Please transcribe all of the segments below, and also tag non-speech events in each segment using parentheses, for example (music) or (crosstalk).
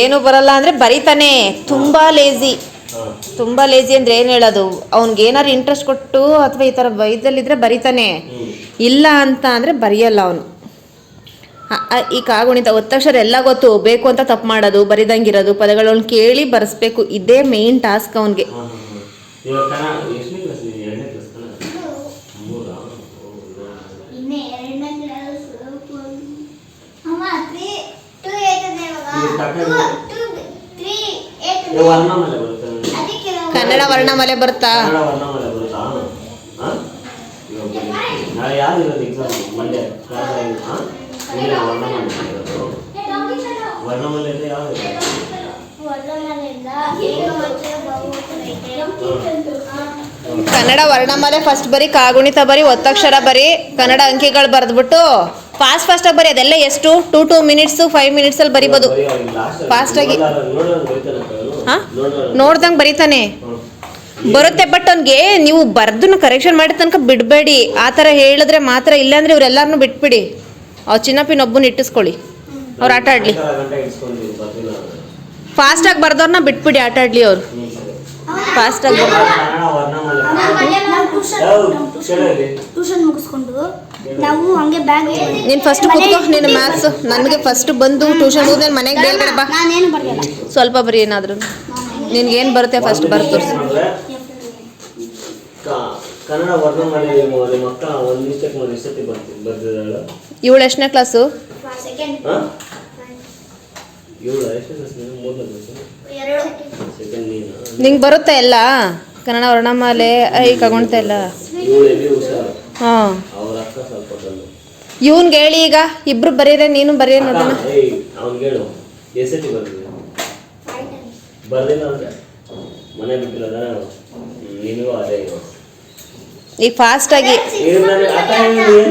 ಏನು ಬರಲ್ಲ ಅಂದರೆ ಬರಿತಾನೆ. ತುಂಬ ಲೇಜಿ ತುಂಬ ಲೇಜಿ ಅಂದರೆ ಏನು ಹೇಳೋದು? ಅವ್ನಿಗೆ ಏನಾರು ಇಂಟ್ರೆಸ್ಟ್ ಕೊಟ್ಟು ಅಥವಾ ಈ ಥರ ವೈದ್ಯಲ್ಲಿದ್ದರೆ ಬರಿತಾನೆ. ಇಲ್ಲ ಅಂತ ಅಂದರೆ ಬರೆಯಲ್ಲ ಅವನು. ಈ ಕಾಗುಣಿತ ಒತ್ತಕ್ಷರ ಎಲ್ಲ ಗೊತ್ತು. ಬೇಕು ಅಂತ ತಪ್ಪು ಮಾಡೋದು ಬರಿದಂಗಿರೋದು ಪದಗಳನ್ನ ಕೇಳಿ ಬರೆಸ್ಬೇಕು. ಇದೇ ಮೇನ್ ಟಾಸ್ಕ್ ಅವನಿಗೆ ಹಾಂ ಹಾಂ ಹಾಂ ಇವಾಗ ಕನ್ನಡ ಎಷ್ಟನೇ ಕ್ಲಾಸ್ ನೀನು ಎರಡನೇ ಕ್ಲಾಸ್ ಕನ್ನಡ ಮೂರಾ ಇನ್ನೇ ಎರಡನೇ ಕ್ಲಾಸ್ ಅಮ್ಮ ತ್ರೀ ಟೂ ಏತದೆ ಇವಾಗ ಇದು ಕನ್ನಡ. ಟೂ ತ್ರೀ ಏತದೆ ಇವಾಗ ಬರುತ್ತೆ. ಕನ್ನಡ ವರ್ಣಮಾಲೆ ಬರ್ತಾ ಕನ್ನಡ ವರ್ಣಮಾಲೆ ಬರುತ್ತಾ ನಾಳೆ ಯಾರು ಇರೋದು ಎಕ್ಸಾಮ್ ವರ್ಣಮಾಲೆ ವರ್ಣಮಾಲೆ. ಕನ್ನಡ ವರ್ಣಮಾಲೆ ಫಸ್ಟ್ ಬರೀ ಕಾಗುಣಿತ ಬರಿ, ಒತ್ತಕ್ಷರ ಬರಿ, ಕನ್ನಡ ಅಂಕಿಗಳು ಬರೆದ್ಬಿಟ್ಟು ಫಾಸ್ಟ್ ಫಾಸ್ಟಾಗಿ ಬರೀ ಅದೆಲ್ಲ ಎಷ್ಟು? ಟೂ ಟೂ ಮಿನಿಟ್ಸು ಫೈವ್ ಮಿನಿಟ್ಸಲ್ಲಿ ಬರಿಬೋದು. ಫಾಸ್ಟಾಗಿ ಆಗಿ. ಹಾಂ? ನೋಡ್ದಂಗೆ ಬರೀತಾನೆ. ಬರುತ್ತೆ ಬಟ್ ಅವ್ನಿಗೆ ನೀವು ಬರ್ದನ್ನ ಕರೆಕ್ಷನ್ ಮಾಡಿದ ತನಕ ಬಿಡಬೇಡಿ. ಆ ಥರ ಹೇಳಿದ್ರೆ ಮಾತ್ರ ಇಲ್ಲಾಂದ್ರೆ ಇವ್ರೆಲ್ಲಾರನ್ನೂ ಬಿಟ್ಬಿಡಿ. ಅವ್ರು ಚಿನ್ನಪ್ಪಿನೊಬ್ಬನ ಇಟ್ಟಿಸ್ಕೊಳ್ಳಿ. ಅವ್ರು ಆಟ ಆಡಲಿ. ಫಾಸ್ಟ್. ಫಾಸ್ಟಾಗಿ ಬರ್ದವ್ರನ್ನ ಬಿಟ್ಬಿಡಿ ಆಟ ಆಡಲಿ ಅವ್ರು. ಫಾಸ್ಟಾಗಿ ಟ್ಯೂಷನ್ ಮುಗಿಸ್ಕೊಂಡು ನಾವು ಹಂಗೆ ಬ್ಯಾಗ್ ನೀನು ಫಸ್ಟ್ ಕೂತ್ಕೋ ನೀನು ಮ್ಯಾಥ್ಸ್ ನನಗೆ ಫಸ್ಟ್ ಬಂದು ಟ್ಯೂಷನ್ ಹೋದ್ರೆ ಮನೆಗೆ ಬೇಲ್ಗಡೆ ಬಾ. ನಾನೇನು ಸ್ವಲ್ಪ ಬರೀ ಏನಾದರೂ. ಏನು ಬರುತ್ತೆ ಫಸ್ಟ್ ಬರ್ ಕನ್ನಡ ಒಂದು ನಿಮಿಷಕ್ಕೆ ಬರ್ತೀನಿ ಬರ್ತಿದ್ದಾಳೆ ಇವಳು ಎಷ್ಟನೇ ಕ್ಲಾಸು ಸೆಕೆಂಡ್ ಇವಳು ಎಷ್ಟನೇ ಕ್ಲಾಸ್ ಮೂರನೇ ಕ್ಲಾಸ್ ನಿಂಗೆ ಬರುತ್ತೆ ಎಲ್ಲ? ಕನ್ನಡ ವರ್ಣಮಾಲೆ, ಐ ಕಗೊಂಡ್ತ ಎಲ್ಲ? ಹಾಂ. ಇವ್ನ್ಗೆ ಹೇಳಿ ಈಗ, ಇಬ್ರು ಬರೀರೆ, ನೀನು ಬರೀ ನೋಡೋಣ ಬರ್ಲಿಲ್ಲ ಅಂದ್ರೆ ಮನೆ ಬಿಟ್ಟಿಲ್ಲ ನೀನು ಅದೇ ಈಗ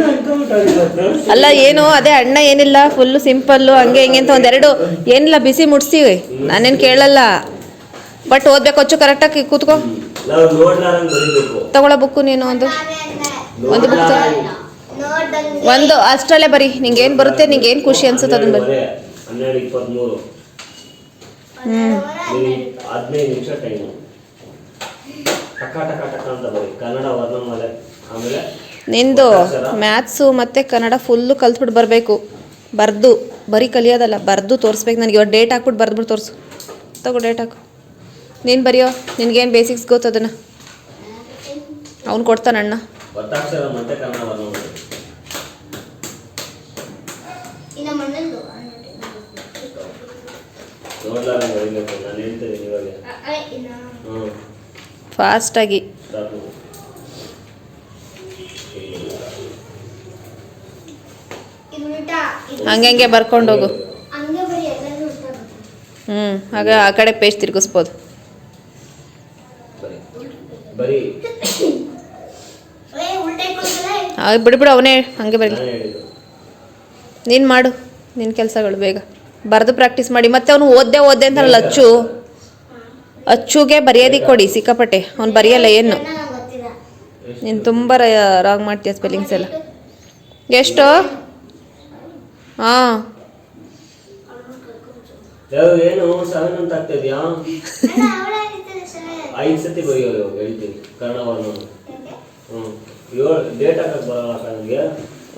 ಅನ್ಕೊಂಬಿಟ್ಟಾರೆ ಇವತ್ತು? ಅಲ್ಲ, ಏನು, ಅದೇ ಅಣ್ಣ ಏನಿಲ್ಲ ಫುಲ್ಲು ಸಿಂಪಲ್ಲು ಹಂಗೆ ಹಿಂಗೆ ಅಂತ ಒಂದೆರಡು, ಏನಿಲ್ಲ ಬಿಸಿ ಮುಟ್ಸ್ತೀವಿ ನಾನೇನು ಕೇಳಲ್ಲ. ಬಟ್ ಓದ್ಬೇಕು ಅಚ್ಚು ಕರೆಕ್ಟಾಗಿ ಕೂತ್ಕೋ. ತಗೊಳ ಬುಕ್ಕು ನೀನು ಒಂದು. ಒಂದು ಬುಕ್ ಒಂದು, ಅಷ್ಟರಲ್ಲೇ ಬರೀ. ನಿಂಗೆ ಏನು ಬರುತ್ತೆ ನಿಂಗೆ ಏನು ಖುಷಿ ಅನ್ಸುತ್ತೆ ಅದನ್ನ ಬರಿ. ಹ್ಞೂ ನೀನು ಹದಿನೈದು ನಿಮಿಷ ಟೈಮು ಟಕ ಟಕ ಟಕ ಅಂತ ಬರೀ ಕನ್ನಡ ವರ್ಣಮಾಲೆ ಆಮೇಲೆ ನಿಂದು ಮ್ಯಾಥ್ಸು ಮತ್ತು ಕನ್ನಡ ಫುಲ್ಲು ಕಲ್ತ್ಬಿಟ್ಟು ಬರಬೇಕು. ಬರ್ದು ಬರೀ ಕಲಿಯೋದಲ್ಲ ಬರ್ದು ತೋರಿಸ್ಬೇಕು ನನಗೆ. ಇವಾಗ ಡೇಟ್ ಹಾಕ್ಬಿಟ್ಟು ಬರೆದ್ಬಿಟ್ಟು ತೋರಿಸು. ತಗೋ ಡೇಟ್ ಹಾಕು. ನೀನು ಬರೆಯೋ ನಿನಗೇನು ಬೇಸಿಕ್ಸ್ ಗೊತ್ತು ಅದನ್ನು? ಅವ್ನು ಕೊಡ್ತಾನೆ ಅಣ್ಣ. ಬರಿಬೇಕು. ನಾನು ಹೇಳ್ತಿದ್ದೀನಿ ಇವಾಗ. ಫಾಸ್ಟಾಗಿ. ಹಂಗೆ ಹಂಗೆ ಬರ್ಕೊಂಡು ಹೋಗು. ಹಂಗೆ ಬರೀ ಎಲ್ಲರೂ ಉಲ್ಟಾ ಬರ್ತದೆ. ಹ್ಞೂ ಆಗ ಆ ಕಡೆ ಪೇಸ್ಟ್ ತಿರುಗಿಸ್ಬೋದು. ಬಿಡು ಅವನೇ ಹಂಗೆ ಬರಲಿ. ನಾನು ನೀನು ಮಾಡು ನಿನ್ನ ಕೆಲಸಗಳು ಬೇಗ. ಬರೆದು ಪ್ರಾಕ್ಟೀಸ್ ಮಾಡಿ. ಮತ್ತೆ ಅವನು ಓದ್ದೆ ಓದ್ದೆ ಅಂತಾರಲ್ಲ ಅಚ್ಚು ಅಚ್ಚುಗೆ ಬರೆಯೋದಿಕ್ಕೆ ಕೊಡಿ ಸಿಕ್ಕಾಪಟ್ಟೆ. ಅವ್ನು ಬರೆಯಲ್ಲ ಏನು? ನೀನು ತುಂಬ ರಾಂಗ್ ಮಾಡ್ತೀಯ ಸ್ಪೆಲ್ಲಿಂಗ್ಸ್ ಎಲ್ಲ. ಎಷ್ಟು? ಹಾಂ. ಐದು ಸತಿ ಬರೆಯೋ ಇವಾಗ ಹೇಳ್ತೀನಿ ಕನ್ನಡವನ್ನು ಹ್ಞೂ ಏಳು ಡೇಟ್ ಹಾಕಕ್ಕೆ ಬರಲ್ಲ ನನಗೆ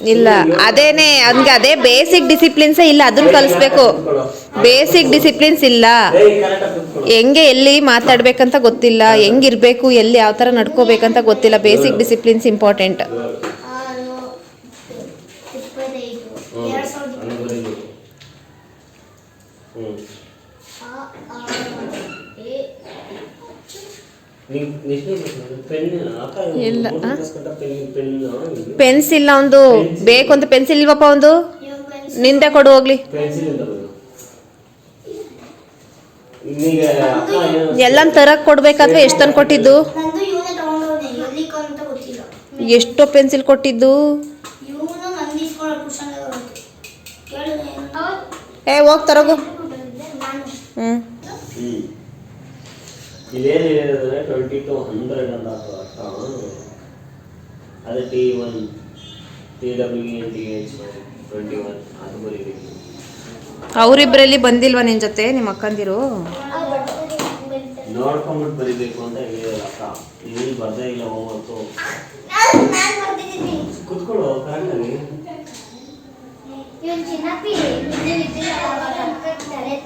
ಇಲ್ಲ. ಅದೇನೆ ಅವ್ನಿಗೆ ಅದೇ ಬೇಸಿಕ್ ಡಿಸಿಪ್ಲಿನ್ಸೇ ಇಲ್ಲ, ಅದನ್ನ ಕಲಿಸ್ಬೇಕು. ಬೇಸಿಕ್ ಡಿಸಿಪ್ಲಿನ್ಸ್ ಇಲ್ಲ. ಹೆಂಗೆ ಎಲ್ಲಿ ಮಾತಾಡ್ಬೇಕಂತ ಗೊತ್ತಿಲ್ಲ, ಹೆಂಗಿರ್ಬೇಕು, ಎಲ್ಲಿ ಯಾವ ಥರ ನಡ್ಕೋಬೇಕಂತ ಗೊತ್ತಿಲ್ಲ. ಬೇಸಿಕ್ ಡಿಸಿಪ್ಲಿನ್ಸ್ ಇಂಪಾರ್ಟೆಂಟ್ ಆರು ಇಪ್ಪತ್ತೈದು ಹ್ಞೂ ಎರಡು ಸಾವಿರದ ಹಂಗೆ ಬರೀಬೇಕು ಹ್ಞೂ ಆ, ಆ, ಏ, ಇಲ್ಲ, ಆ? ಪೆನ್ ಪೆನ್ ಪೆನ್ಸಿಲ್ ಒಂದು. ಬೇಕು ಅಂತ ಪೆನ್ಸಿಲ್ ಇಲ್ವಪ್ಪ ಒಂದು? ನಿಂದೆ ಕೊಡು ಹೋಗ್ಲಿ. ಎಲ್ಲ ತರಕ್ ಕೊಡ್ಬೇಕಾದ್ರೆ ಎಷ್ಟು ತಂದು ಕೊಟ್ಟಿದ್ದು ಎಷ್ಟೋ ಪೆನ್ಸಿಲ್ ಕೊಟ್ಟಿದ್ದು? ಏ ಹೋಗ್ ತರಗು. ಹ್ಮ್. ಇಲ್ಲೇನು ಹೇಳಿದ್ರೆ ಟ್ವೆಂಟಿ ಟು ಹಂಡ್ರೆಡ್ ಅಂತ ಅರ್ಥ ಅದೇ T one T W N T H twenty one ಅದು ಬರೀಬೇಕು ಅವರಿಬ್ಬರಲ್ಲಿ ಬಂದಿಲ್ವಾ ನಿನ್ನ ಜೊತೆ ನಿಮ್ಮ ಅಕ್ಕಂದಿರು ನೋಡ್ಕೊಂಬಿಟ್ಟು ಬರಿಬೇಕು ಅಂತ ಹೇಳಿರಲ್ಲ ಅಕ್ಕ ಇಲ್ಲಿ ಬರ್ದೇ ಇಲ್ಲ ನಾನು ಬರ್ತಿದ್ದೀನಿ ಕುತ್ಕೊಳ್ಳು ಕರೆಕ್ಟಾಗಿ ಚಿನ್ನಪ್ಪಿ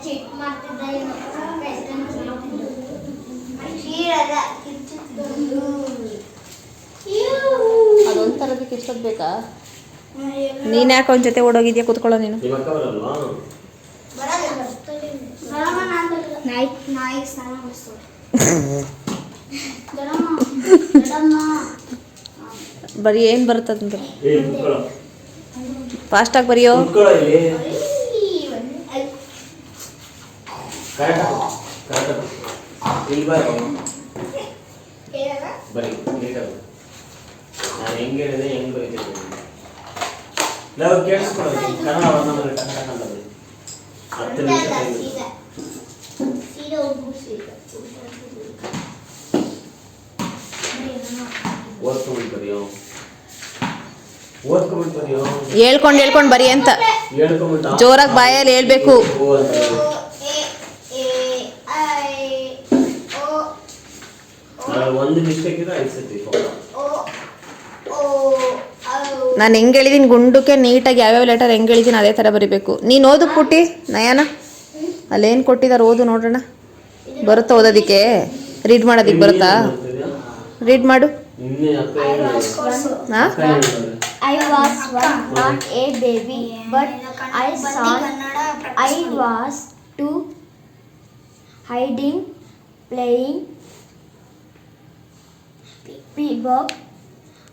ಚಿಟ್ ಮಾಡ್ತಿದ್ದ ಇವನು ಕ್ಷೀರದ ಕಿಚ್ಚುತ್ತಿದ್ದು ಅದೊಂಥರದಕ್ಕೆ ಎಷ್ಟೊತ್ತು ಬೇಕಾ ನೀನು ಯಾಕೆ ಅವನ ಜೊತೆ ಓಡೋಗಿದ್ಯಾ? ಕೂತ್ಕೊಳ್ಳೋ ನೀನು. ಬರೀ ಏನು ಕುತ್ಕೊಳ್ಳೋ ಫಾಸ್ಟಾಗಿ ಬರೆಯೋ? ಬರ ಬರಿ ನೀಟಾಗಿ ನಾನು ಹೆಂಗೆ ಹೇಳಿದೆ ಹೆಂಗೆ ಬರೀತೀನಿ ನಾವು ಕೇಳಿಸ್ಕೊಳ್ಳೋದು ಕನ್ನಡ ಒಂದೊಂದು ಕನ್ನಡ ಹತ್ತು ನಿಮಿಷ ಬರೆಯೋ. ಬರೆಯೋ. ಹೇಳ್ಕೊಂಡು ಹೇಳ್ಕೊಂಡು ಬರೀ ಅಂತ. ಜೋರಾಗಿ ಬಾಯಲ್ಲಿ ಹೇಳ್ಬೇಕು. ಒಂದು ಮಿಸ್ಟೇಕ್ ಇದೆ ಐದು ಸತಿ ನಾನು ಹೆಂಗೆ ಹೇಳಿದ್ದೀನಿ ಗುಂಡುಕ್ಕೆ ನೀಟಾಗಿ ಯಾವ್ಯಾವ ಲೆಟರ್ ಹೆಂಗೆ ಹೇಳಿದ್ದೀನಿ ಅದೇ ಥರ ಬರಿಬೇಕು. ನೀನು ಓದು ಪುಟ್ಟಿ ನಯನ? ಅಲ್ಲೇನು ಕೊಟ್ಟಿದ್ದಾರೆ ಓದು ನೋಡೋಣ ಬರುತ್ತಾ ಓದೋದಕ್ಕೆ? ರೀಡ್ ಮಾಡೋದಕ್ಕೆ ಬರುತ್ತಾ? ರೀಡ್ ಮಾಡು. I was one, not a baby, but I saw I was too hiding, playing.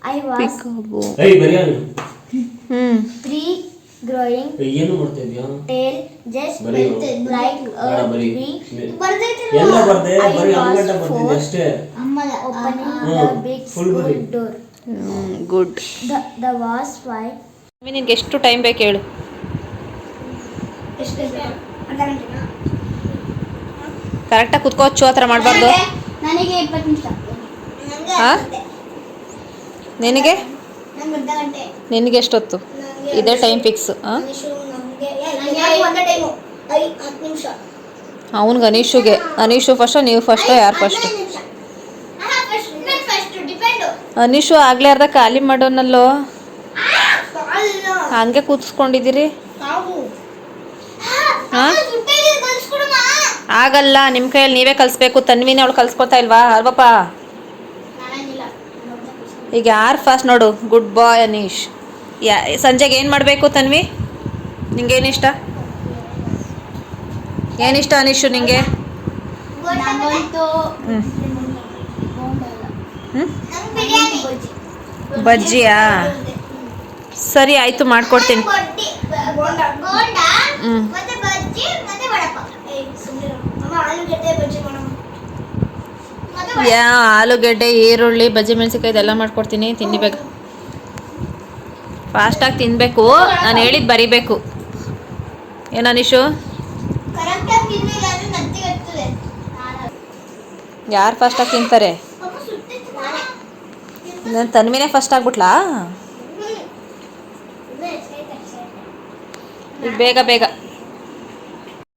I was ಏಯ್ ಬರಿಯೋ ಹ್ಮ್. ಹ್ಞೂ ಗ್ರೋಯಿಂಗ್ ಏನು ಮಾಡ್ತಾ ಇದೀಯಾ? ಟೇಲ್ ಜಸ್ಟ್ ಲೈಕ್ a ಬರಿ. ಎಲ್ಲ ಬರ್ದೆ ಬರಿ ಬರೀ was ಬರ್ತಿದ್ದೆ ಅಷ್ಟೇ? ಅಮ್ಮ opening big Full school body. Good the was why. ನಿನಗೆ ಎಷ್ಟು ಟೈಮ್ ಬೇಕು ಹೇಳು. ಎಷ್ಟು ಕರೆಕ್ಟಾಗಿ ಕುತ್ಕೋಚ್ಚು ಆ ಥರ ಮಾಡಬಾರ್ದು. ನನಗೆ ಇಪ್ಪತ್ತು ನಿಮಿಷ ಹಾ? ನಿನಗೆ? ನಿನಗೆ ಎಷ್ಟೊತ್ತು? ಇದೇ ಟೈಮ್ ಫಿಕ್ಸ್ ಅವ್ನಿಗೆ ಅನೀಶುಗೆ. ಅನೀಶು ಫಸ್ಟ್ ನೀವು ಫಸ್ಟ್ ಯಾರು ಫಸ್ಟು ಅನೀಶು ಆಗ್ಲೇ ಅರ್ಧ ಖಾಲಿ ಮಾಡೋನಲ್ಲೋ? ಹಂಗೆ ಕೂತ್ಸ್ಕೊಂಡಿದ್ದೀರಿ ಆಗಲ್ಲ ನಿಮ್ಮ ಕೈಯಲ್ಲಿ ನೀವೇ ಕಲಿಸ್ಬೇಕು. ತನ್ವಿನೇ ಅವಳು ಕಲ್ಸ್ಕೊತಾ ಇಲ್ವಾ? ಅಲ್ವಪ್ಪ. ಈಗ ಯಾರು ಫಾಸ್ಟ್ ನೋಡು? ಗುಡ್ ಬಾಯ್ ಅನೀಶ್ ಯಾ ಸಂಜೆಗೆ ಏನು ಮಾಡಬೇಕು ತನ್ವಿ? ನಿಂಗೇನಿಷ್ಟ ಏನಿಷ್ಟ ಅನೀಶು ನಿಂಗೆ? ಹ್ಞೂ ಹ್ಞೂ ಬಜ್ಜಿಯಾ? ಸರಿ ಆಯಿತು ಮಾಡ್ಕೊಡ್ತೀನಿ. ಬಡ್ಡಿ ಯಾ, ಆಲೂಗಡ್ಡೆ, ಈರುಳ್ಳಿ, ಬಜ್ಜಿ ಮೆಣಸಿನ್ಕಾಯಿ ಇದೆಲ್ಲ ಮಾಡ್ಕೊಡ್ತೀನಿ ಫಾಸ್ಟ್‌ ಫಾಸ್ಟಾಗಿ ತಿನ್ನಬೇಕು ನಾನು ಹೇಳಿದ್ದು ಬರಿಬೇಕು. ಏನು ಅನೀಶು? ಕರೆಕ್ಟಾಗಿ ತಿನ್ನಿಲ್ಲ ಅಂದ್ರೆ ನತ್ತಿಗೆ ಹತ್ತುತ್ತೆ ಯಾರು ಫಾಸ್ಟಾಗಿ ತಿಂತಾರೆ? ನನ್ನ ತನ್ವಿನೇ ಫಸ್ಟ್ ಆಗ್ಬಿಟ್ಲಾ? ಬೇಗ ಬೇಗ.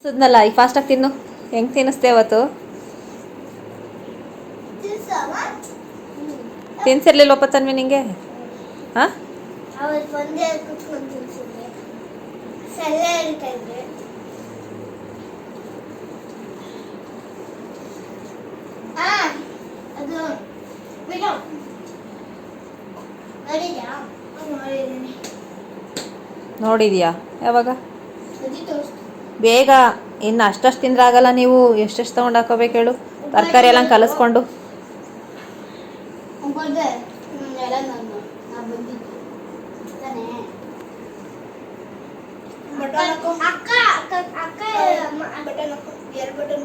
ಸುದ್ನಲ್ಲ, ಈಗ ಫಾಸ್ಟಾಗಿ ತಿನ್ನು. ಹೆಂಗೆ ತಿನ್ನಿಸ್ದೆ ಅವತ್ತು? ತಿನ್ಸಿರ್ಲಿಲ್ಲಪ್ಪ ತನ್ವಿ ನಿಂಗೆ? ಹಾಂ? ನೋಡಿದ್ಯಾ? ಯಾವಾಗ? ಬೇಗ. ಇನ್ನು ಅಷ್ಟಷ್ಟು ತಿಂದ್ರೆ ಆಗಲ್ಲ ನೀವು. ಎಷ್ಟೆಷ್ಟು ತೊಗೊಂಡು ಹಾಕೋಬೇಕು ಹೇಳು. ತರಕಾರಿ ಎಲ್ಲ ಕಲಿಸ್ಕೊಂಡು ಅನ್ಕೊಂಡೆ ಹ್ಮ್, ಎಲ್ಲ ನಾನು ನಾ ಬಂದಿದ್ದು ತಾನೇ ಬಟನ್ ಅಕ್ಕ ಅಕ್ಕ ಅಕ್ಕ ಬಟನ್ ಹಾಕೋ ಎರಡು ಬಟನ್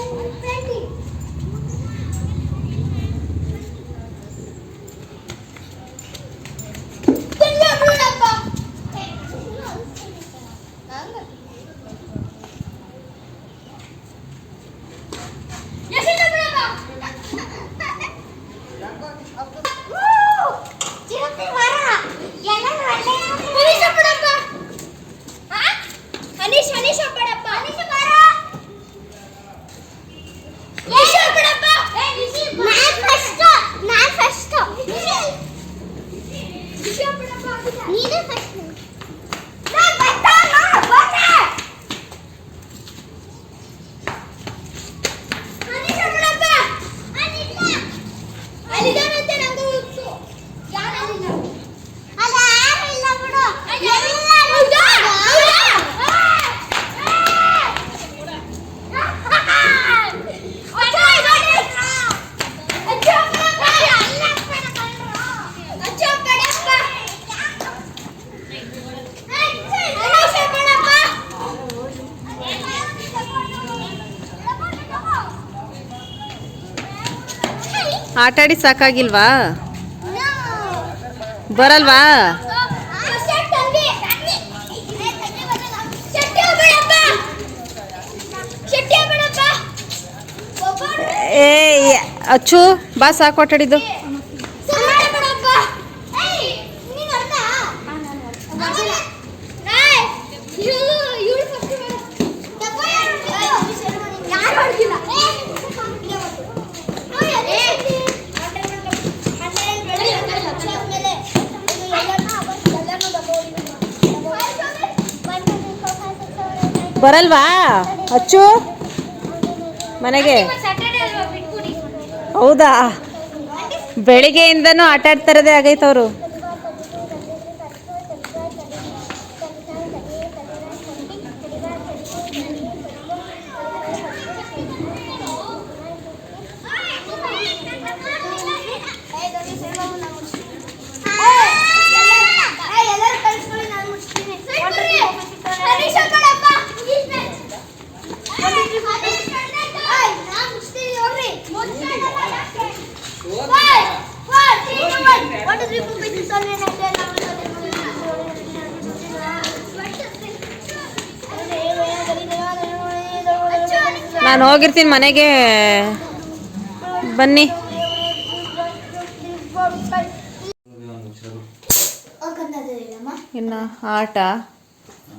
ಆಟಾಡಿ ಸಾಕಾಗಿಲ್ವಾ? ಬರಲ್ವಾ? ಏ ಅಚ್ಚು ಬಾ ಸಾಕು ಆಟಾಡಿದ್ದು. ಅಚ್ಚು. ಮನೆಗೆ. ಹೌದಾ? ಬೆಳಿಗ್ಗೆಯಿಂದನೂ ಆಟ ಆಡ್ತಾರದೇ ಆಗೈತವ್ರು ನಾನು ಹೋಗಿರ್ತೀನಿ ಮನೆಗೆ. ಬನ್ನಿ. ಇನ್ನು ಆಟ.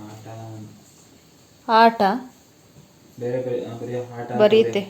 ಆಟ. ಆಟ. ಬೇರೆ ಬೇರೆ ಆಟ ಬರೀತೆ.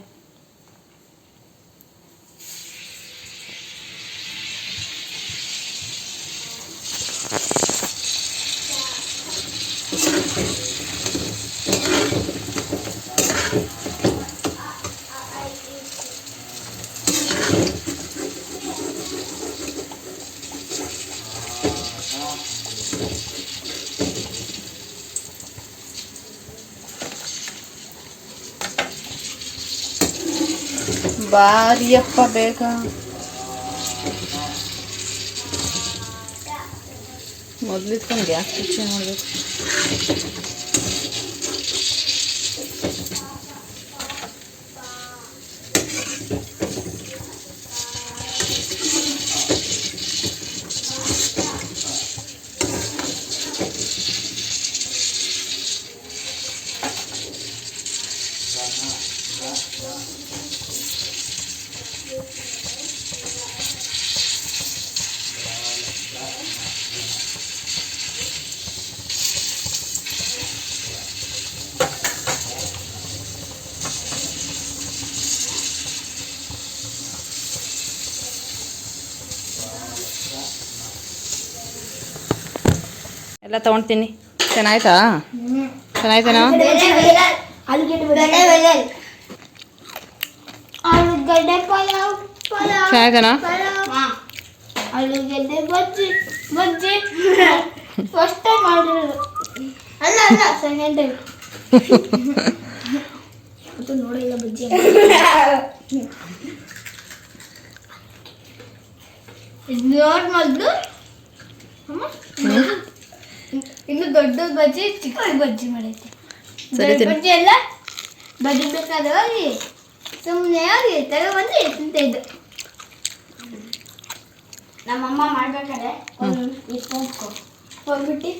ಬಾರಿಯಪ್ಪ ಬೇಗ ಮೊದ್ಲಿದ್ಕೊಂಡು ಗ್ಯಾಸ್ ಸ್ವಿಚ್ ಮಾಡಬೇಕು ಎಲ್ಲ ತಗೊಂಡ್ತೀನಿ. ಚೆನ್ನಾಯ್ತಾ? ಚೆನ್ನಾಯ್ತೇನೋ? ಚೆನ್ನಾಯ್ತೇನೋ? ಆಲೂಗಡ್ಡೆ ಬಜ್ಜಿ ಬಜ್ಜಿ ಫಸ್ಟ್ ಟೈಮ್ ಮಾಡಿರೋದು ಅಲ್ಲ ಅಲ್ಲ ಸೆಕೆಂಡ್ ಟೈಮ್ ಅದು ನೋಡಿಲ್ಲ ಬಜ್ಜಿ ನೋಡಿ ಮೊದಲು ಇನ್ನು ದೊಡ್ಡ ಬಜ್ಜಿ ಚಿಕ್ಕ ಬಜ್ಜಿ ಮಾಡೈತಿ. ಸರಿ ಎಲ್ಲ ತಿನ್ನು. ಬಜ್ಜಿ ಎಲ್ಲ ಸುಮ್ನೆ ಹೋಗಿ ಸುಮ್ಮನೆ ಬಂದ್ರೆ ತಗೊಬಂದು ತಿಂತಿದ್ದು ನಮ್ಮಮ್ಮ ಮಾಡ್ಬೇಕಾದ್ರೆ ಒಂದು ಇಟ್ಕೊಂಡ್ಕೊ ಹೋಗ್ಬಿಟ್ಟು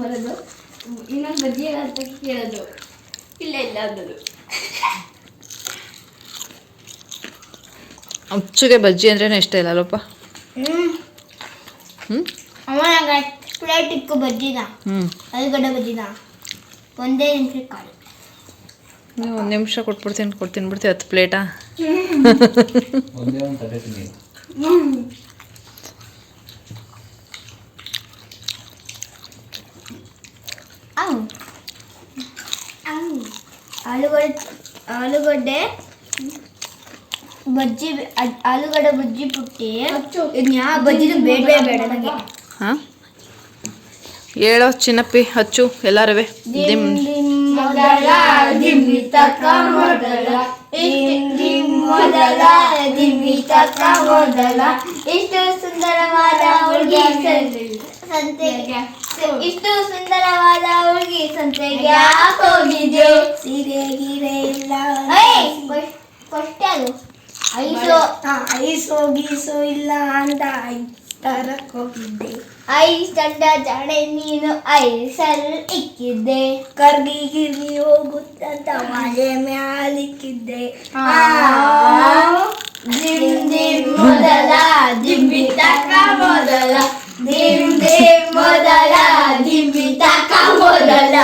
ಬರೋದು ಇನ್ನೊಂದು ಬಜ್ಜಿ ಅಂತ ಕೇಳೋದು. ಇಲ್ಲ ಇಲ್ಲ ಅದು ಅಚ್ಚುಗೆ ಬಜ್ಜಿ ಅಂದ್ರೇನೆ ಇಷ್ಟ ಇಲ್ಲ ಅಲ್ಲಪ್ಪ? ಹ್ಮ್. ಹ್ಮ್? ಅಮ್ಮ ನಂಗೆ ಪ್ಲೇಟ್ ಇಕ್ಕು ಬಜ್ಜಿನ? ಹ್ಞೂ ಆಲೂಗಡ್ಡೆ ಬಜ್ಜಿನ? ಒಂದೇ ನಿಮಿಷ ಕಾಲು. ನೀವು ಒಂದು ನಿಮಿಷ ಕೊಟ್ಬಿಡ್ತೀನಿ ಕೊಡ್ತೀನಿ ಬಿಡ್ತೀವಿ ಹತ್ತು ಪ್ಲೇಟಾ? ಒಂದೇ ಒಂದು ತಟ್ಟೆ ತಿನ್ನಿ ಆಲೂಗಡ್ಡೆ ಆಲೂಗಡ್ಡೆ ಬಜ್ಜಿ ಆಲೂಗಡ್ಡೆ ಬಜ್ಜಿ ಪುಟ್ಟಿ. ಬಜ್ಜಿದು ಬೇಡ ಬೇಡ ನನಗೆ. ಹಾಂ? ಹೇಳೋ ಚಿನ್ನಪ್ಪಿ ಹಚ್ಚು ಎಲ್ಲಾರವೆ. ದಿಮ್. ಮೊದಲ ದಿಮ್ಮಿ ತಕ ಮೊದಲ. ದಿಮ್ ಮೊದಲ ದಿಮ್ಮಿ ತಕ ಮೊದಲ. ಇಷ್ಟು ಸುಂದರವಾದ ಹುಡುಗಿ ಸಂತೆಗೆ. ಇಷ್ಟು ಸುಂದರವಾದ ಹುಡುಗಿ ಸಂತೆಗೆ ಹೋಗಿದ್ದೆ ಸೀರೆ ಗೀರೆ ಇಲ್ಲ ಫಸ್ಟ್ ಅದು. ಐಸೋ ಐಸೋ ಇಲ್ಲ ಅಂತ ಐದು ತರಕ್ ಹೋಗಿದ್ದೆ. ಐಸ್ ತಂಡ ಜಡೆ ನೀನು ಐಸಲ್ ಇಕ್ಕಿದ್ದೆ. ಕರ್ಗಿ ಗಿರ್ಗಿ ಹೋಗುತ್ತಂತ ಮಳೆ ಮ್ಯಾಲಿಕ್ಕಿದ್ದೆ. ದಿಮ್ ದಿಮ್ ಮೊದಲ ದಿಮ್ಮಿ ತಕ ಮೊದಲ. ದಿಮ್ ದಿಮ್ ಮೊದಲ ದಿಮ್ಮಿ ತಕ ಮೊದಲ.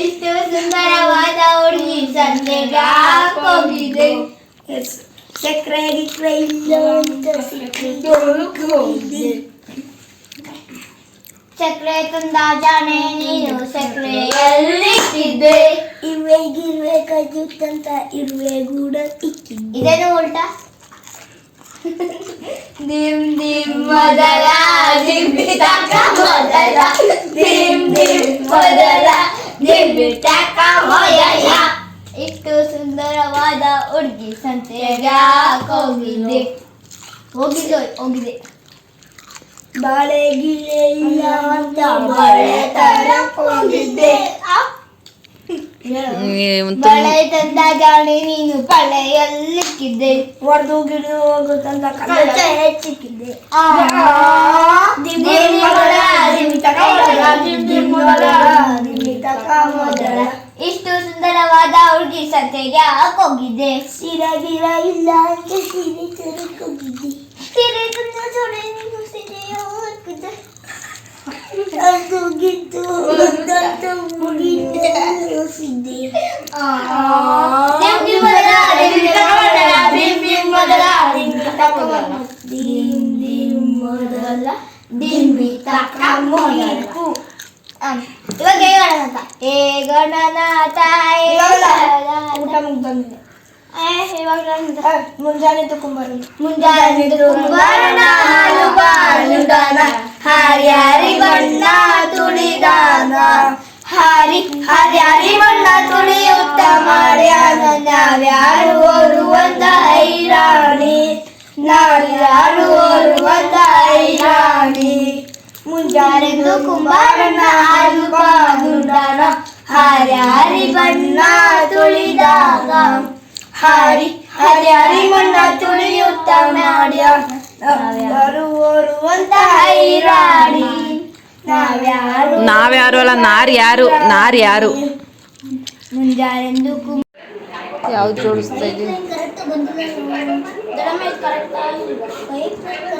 ಇಷ್ಟು ಸುಂದರವಾದ ಹುಡುಗಿ ಸಂಜೆಗೆ ಹೋಗಿದೆ ಎಸ್. ಸಕ್ಕರೆ ಗಿಕ್ರೆ ಇಲ್ಲ ಅಂತ ಸಿಕ್ಕಿದ್ದು. ಹೋಗಿದ್ದೆ ಸಕ್ಕರೆ ತಂದ ಜಾಣೆ ನೀನು ಸಕ್ಕರೆಯಲ್ಲಿಟ್ಟಿದ್ದೆ ಇರುವೆ ಗಿರುವೆ ಕಜುತ್ತಂತ ಇರುವೆ ಗೂಡ ಇಕ್ಕಿದ್ದೆ ಇದೇನು ಉಲ್ಟಾ? ದಿಮ್ ದಿಮ್ ಮೊದಲ ತಕ ಮೊದಲ. ದಿಮ್ ದಿಮ್ ಮೊದಲ ಮೊದಲ. ಇಷ್ಟು ಸುಂದರವಾದ ಹುಡುಗಿ ಸಂತೆಗೆ ಹೋಗಿದ್ದೆ. ಹೋಗಿದ್ದೆ? ಹೋಗಿದೆ ಬಾಳೆ ಗಿಳೆ ಇಲ್ಲ ಅಂತ ಬಾಳೆ ತರಕ್ ಹೋಗಿದ್ದೆ ಬಳೆ ತಂದ ಗಾಳಿ ನೀನು ಬಳೆಯಲ್ಲಿಕ್ಕಿದ್ದೆ ಒಡೆದು ಗಿಡ ಹೋಗುತ್ತಂತ ಕನ್ನಡ ಹೆಚ್ಚಿಕ್ಕಿದ್ದೆ. ಇಷ್ಟು ಸುಂದರವಾದ ಹುಡುಗಿ ಸಂತೆಗೆ ಹಾಕೋಗಿದ್ದೆ ಸೀರೆ ಗಿರ ಇಲ್ಲ ಅಂತ ಸೀರೆ ತರಕ್ ಹೋಗಿದ್ದೆ ಸೀರೆ ತಂದ ಜೋಡಿ ನೀನು ಸೀರೆಯ ಹಾಕಿದ್ದೆ ಅದು ಗಿದ್ದು ಹೋಗುತ್ತಂತ ಮುಗಿದ್ದೆ ಯೋಸಿದ್ದೆ ದಿಮ್ ಮುಂಜಾನೆ ತಗೊಂಬರು ಮುಂಜಾನೆ ಕುಂಬಾರನ ಹಾಲು ಬಾಳುದಾನ ಹರ್ಯಾರಿ ಬಣ್ಣ ತುಳಿದಾನ ಹಾರಿ ಹರ್ಯಾರಿ ಬಣ್ಣ ತುಳಿಯುತ್ತ ಮಾಡ್ಯಾನ ನಾವ್ಯಾರು ಓರುವಂತ ಐರಾಣಿ ನಾವ್ಯಾರು ಓರುವಂತ ಐರಾಣಿ ಮುಂಜಾನೆಂದು ಕುಂಬಾರನ ಹಾಲು ಬಾಳುದಾನ ಹರ್ಯಾರಿ ಬಣ್ಣ ತುಳಿದಾಗ ಹಾರಿ ಹರ್ಯಾರಿ ಮಣ್ಣ ತುಳಿಯುತ್ತ ಮಾಡ್ಯ ನಾವ್ಯಾರು ಅಲ್ಲ ನಾರ್ ಯಾರು ನಾರ್ ಯಾರು. ಯಾವ್ದು ಜೋಡಿಸ್ತಾ ಇದೀವಿ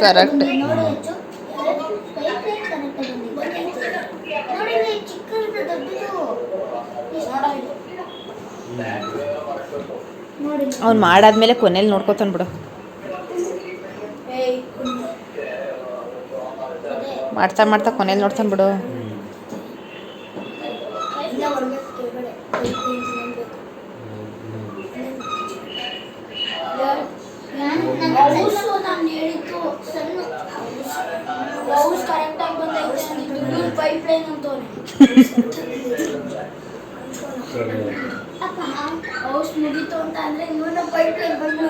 ಕರೆಕ್ಟ್ ಚಿಕ್ಕದು ಅವ್ನು ಮಾಡಾದ್ಮೇಲೆ ಕೊನೆಯಲ್ಲಿ ನೋಡ್ಕೊತಾನೆ ಬಿಡು. ಮಾಡ್ತಾ ಮಾಡ್ತಾ ಕೊನೆಯಲ್ಲಿ ನೋಡ್ತಾನೆ ಬಿಡು. (laughs) ಪೈಪ್ ಲೈನ್ ಮುಗೀತು ಅಂತ ಅಂದ್ರೆ ಇವನ ಪೈಪ್ ಲೈನ್ ಬಂದು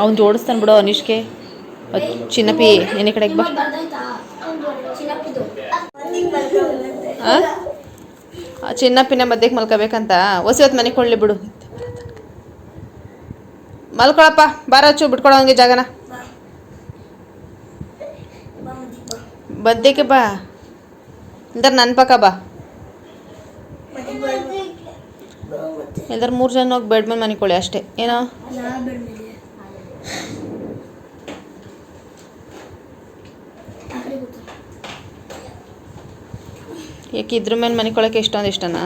ಅವ್ನು ಜೋಡಿಸ್ತಾನೆ ಬಿಡು ಅನಿಷ್ಕೆ ಚಿನ್ನಪ್ಪಿ ಚಿನ್ನಪಿ ನಿನ್ನ ಕಡೆಗೆ ಬಾ. ಚಿನ್ನಪ್ಪಿನ ಮಧ್ಯಕ್ಕೆ ಮಲ್ಕೋಬೇಕಂತ. ಹೊಸಿವತ್ತು ಮನೆ ಕೊಡಲಿ ಬಿಡು. ಮಲ್ಕೊಳಪ್ಪ ಬಾರಚ್ಚು ಬಿಟ್ಕೊಡೋ ಹಂಗೆ ಜಾಗನ. ಬದ್ದಕ್ಕೆ ಬಾ. ಇಲ್ದಾರ ನನ್ನ ಪಕ್ಕ ಬಾ. ಇಲ್ದಾರ ಮೂರು ಜನ ಹೋಗಿ ಬೆಡ್ ಮೇಲೆ ಮನಿಕೊಳ್ಳಿ ಅಷ್ಟೇ. ಏನೋ? ಯಾಕೆ ಇದ್ರ ಮೇಲೆ ಮನಿಕೊಳ್ಳೋಕೆ ಇಷ್ಟೊಂದು ಇಷ್ಟನಾ?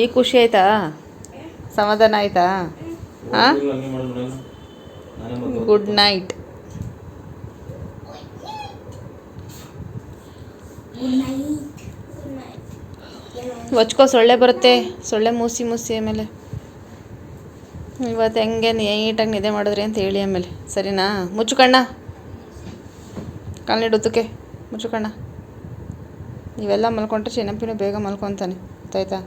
ಈ ಖುಷಿ ಆಯ್ತಾ? ಸಮಾಧಾನ ಆಯ್ತಾ? ಹಾಂ? ಗುಡ್ ನೈಟ್ ಹೊಚ್ಕೋ ಸೊಳ್ಳೆ ಬರುತ್ತೆ. ಸೊಳ್ಳೆ ಮೂಸಿ ಮೂಸಿ ಆಮೇಲೆ. ಇವತ್ತು ಹೆಂಗೆ ನೀಟಾಗಿ ನಿದ್ದೆ ಮಾಡಿದ್ರಿ ಅಂತ ಹೇಳಿ ಆಮೇಲೆ. ಸರಿನಾ? ಮುಚ್ಚು ಕಣ್ಣ ಕಾಲ್ನಿಡುತ್ತಕ್ಕೆ ಮುಚ್ಚು ಕಣ್ಣ ಇವೆಲ್ಲ ಮಲ್ಕೊಂಡ್ರೆ ಚಿನ್ನಪ್ಪಿನೂ ಬೇಗ ಮಲ್ಕೊತಾನೆ. ಗೊತ್ತಾಯ್ತಾ